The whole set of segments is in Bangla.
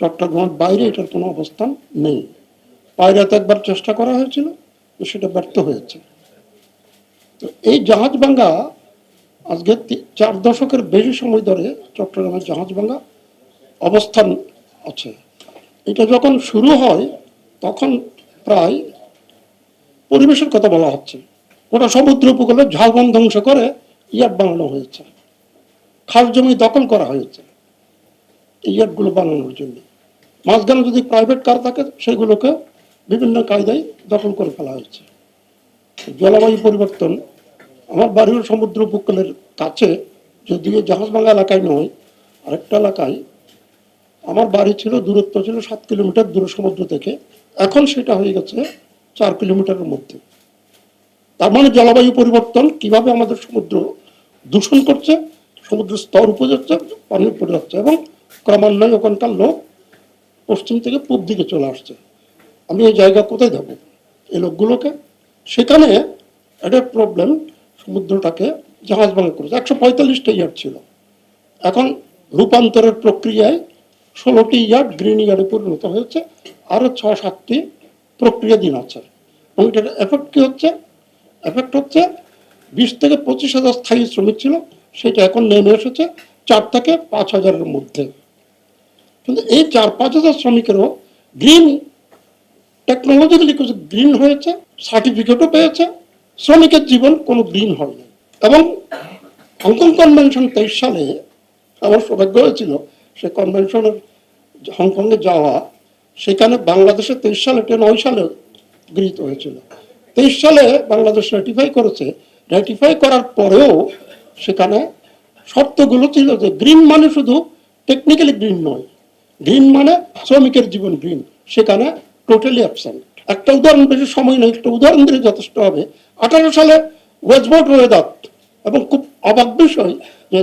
চট্টগ্রামের বাইরে এটার কোনো অবস্থান নেই। পায়রাতে একবার চেষ্টা করা হয়েছিল, তো সেটা ব্যর্থ হয়েছে। তো এই জাহাজ ভাঙ্গা আজকে চার দশকের বেশি সময় ধরে চট্টগ্রামের জাহাজ ভাঙ্গা অবস্থান আছে। এটা যখন শুরু হয়, তখন প্রায় পরিবেশের কথা বলা হচ্ছে। ওটা সমুদ্র উপকূলে ঝালবন ধ্বংস করে ইয়ার্ড বানানো হয়েছে। খাস জমি দখল করা হয়েছে। এই ইয়ার্ডগুলো বানানোর জন্য। মাঝখানে যদি প্রাইভেট কার থাকে, সেগুলোকে বিভিন্ন কায়দায় দখল করে ফেলা হয়েছে। জলবায়ু পরিবর্তন, আমার বাড়ির সমুদ্র উপকূলের কাছে যদিও জাহাজভাঙ্গা এলাকায় নয়, আরেকটা এলাকায় আমার বাড়ি ছিল, দূরত্ব ছিল সাত কিলোমিটার দূরে সমুদ্র থেকে। এখন সেটা হয়ে গেছে চার কিলোমিটারের মধ্যে। তার মানে জলবায়ু পরিবর্তন কীভাবে আমাদের সমুদ্র দূষণ করছে, সমুদ্র স্তর উপরে যাচ্ছে পানি উপরে যাচ্ছে এবং ক্রমান্বয়ে ওখানকার লোক পশ্চিম থেকে পূব দিকে চলে আসছে। আমি এই জায়গা কোথায় দেবো এই লোকগুলোকে? সেখানে একটা প্রবলেম সমুদ্রটাকে জাহাজ ভাঙা করেছে। একশো পঁয়তাল্লিশটা ইয়ার্ড ছিল। এখন রূপান্তরের প্রক্রিয়ায় ষোলোটি ইয়ার্ড গ্রিন ইয়ার্ডে পরিণত হয়েছে। আরও ছ সাতটি প্রক্রিয়াধীন আছে। এবং এটার এফেক্ট কী হচ্ছে? এফেক্ট হচ্ছে বিশ থেকে পঁচিশ হাজার স্থায়ী শ্রমিক ছিল। সেটা এখন নেমে এসেছে চার থেকে পাঁচ হাজারের মধ্যে। কিন্তু এই চার পাঁচ হাজার শ্রমিকেরও গ্রিন টেকনোলজিক্যালি কিছু গ্রিন হয়েছে সার্টিফিকেটও পেয়েছে, শ্রমিকের জীবন কোনো গ্রিন হয়নি এবং হংকং কনভেনশন তেইশ সালে আমার সৌভাগ্য হয়েছিল, সে কনভেনশনের হংকংয়ে যাওয়া, সেখানে বাংলাদেশে তেইশ সালে এটা নয় সালে গৃহীত হয়েছিল। তেইশ সালে বাংলাদেশ রেটিফাই করেছে। রেটিফাই করার পরেও সেখানে শর্তগুলো ছিল যে গ্রিন মানে শুধু টেকনিক্যালি গ্রিন নয়। গ্রিন মানে শ্রমিকের জীবন গ্রিন সেখানে টোটালি অ্যাবসেন্ট একটা উদাহরণ বেশি সময় নেই, একটা উদাহরণ দিলে যথেষ্ট হবে। আঠারো সালে ওয়েস্টবোর্ড রোয়েদাত এবং খুব অবাক বিষয় যে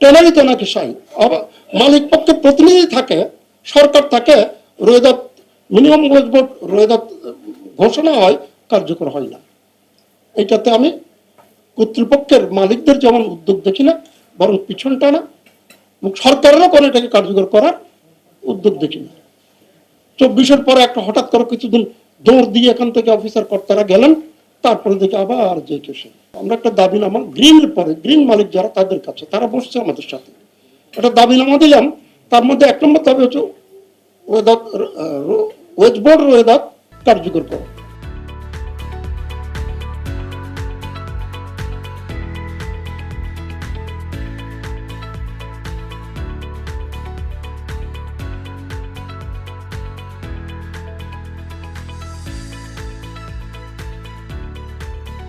টেনারিতে নাকি সাই। মালিক পক্ষের প্রতিনিধি থাকে, সরকার থাকে রোয়েদাত মিনিমাম ওয়েস্টবোর্ড রোয়েদাত ঘোষণা হয়, কার্যকর হয় না। এটাতে আমি কর্তৃপক্ষের মালিকদের যেমন উদ্যোগ দেখি না, বরং পিছনটা না। সরকারেরও কোনো এটাকে কার্যকর করার উদ্যোগ দেখি না চব্বিশের পরে একটা হঠাৎ করে কিছুদিন দৌড় দিয়ে এখান থেকে অফিসার কর্তারা গেলেন, তারপরে দেখি আবার যে কেউ আমরা একটা দাবি নামা, গ্রিনের পরে, গ্রিন মালিক যারা তাদের কাছে, তারা বসছে আমাদের সাথে। একটা দাবি নামা দিলাম, তার মধ্যে এক নম্বর দাবি হচ্ছে ওয়েদাত ওয়েজ বোর্ড ওয়েদাত কার্যকর করো।